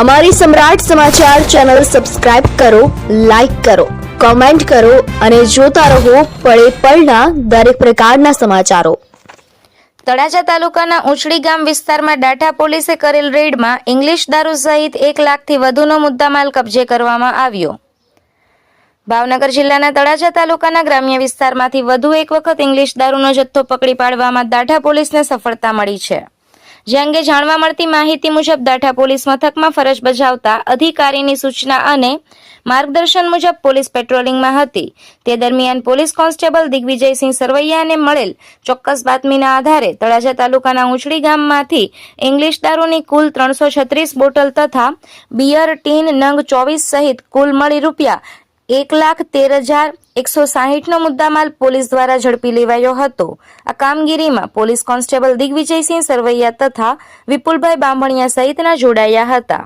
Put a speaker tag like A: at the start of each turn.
A: અમારી Samrat Samachar channel subscribe કરો, like કરો, કોમેન્ટ કરો અને જોતા રહો પળે પળના દરેક પ્રકારના સમાચારો.
B: તળાજા તાલુકાના ઉંચડી ગામ વિસ્તારમાં ડાઠા પોલીસે કરેલ રેડમાં ઇંગ્લિશ દારૂ સહિત એક લાખથી વધુનો મુદ્દામાલ કબજે કરવામાં આવ્યો. ભાવનગર જિલ્લાના તળાજા તાલુકાના ગ્રામ્ય વિસ્તારમાંથી વધુ એક વખત ઇંગ્લિશ દારૂનો જથ્થો પકડી પાડવામાં દાઠા પોલીસને સફળતા મળી છે. જે અંગે જાણવા મળતી માહિતી મુજબ દાઠા પોલીસ મથકમાં ફરજ બજાવતા અધિકારીની સૂચના અને માર્ગદર્શન મુજબ પોલીસ પેટ્રોલિંગમાં હતી. તે દરમિયાન પોલીસ કોન્સ્ટેબલ દિગ્વિજયસિંહ સરવૈયાને મળેલ ચોક્કસ બાતમીના આધારે તળાજા તાલુકાના ઉંચડી ગામમાંથી ઇંગ્લિશ દારૂની કુલ ત્રણસો છત્રીસ બોટલ તથા બિયર, ટીન, નંગ ચોવીસ સહિત કુલ મળી રૂપિયા એક લાખ તેર હજાર એકસો સાહીઠનો મુદ્દામાલ પોલીસ દ્વારા ઝડપી લેવાયો હતો. આ કામગીરીમાં પોલીસ કોન્સ્ટેબલ દિગ્વિજયસિંહ સરવૈયા તથા વિપુલભાઈ બાંભણિયા સહિતના જોડાયા હતા.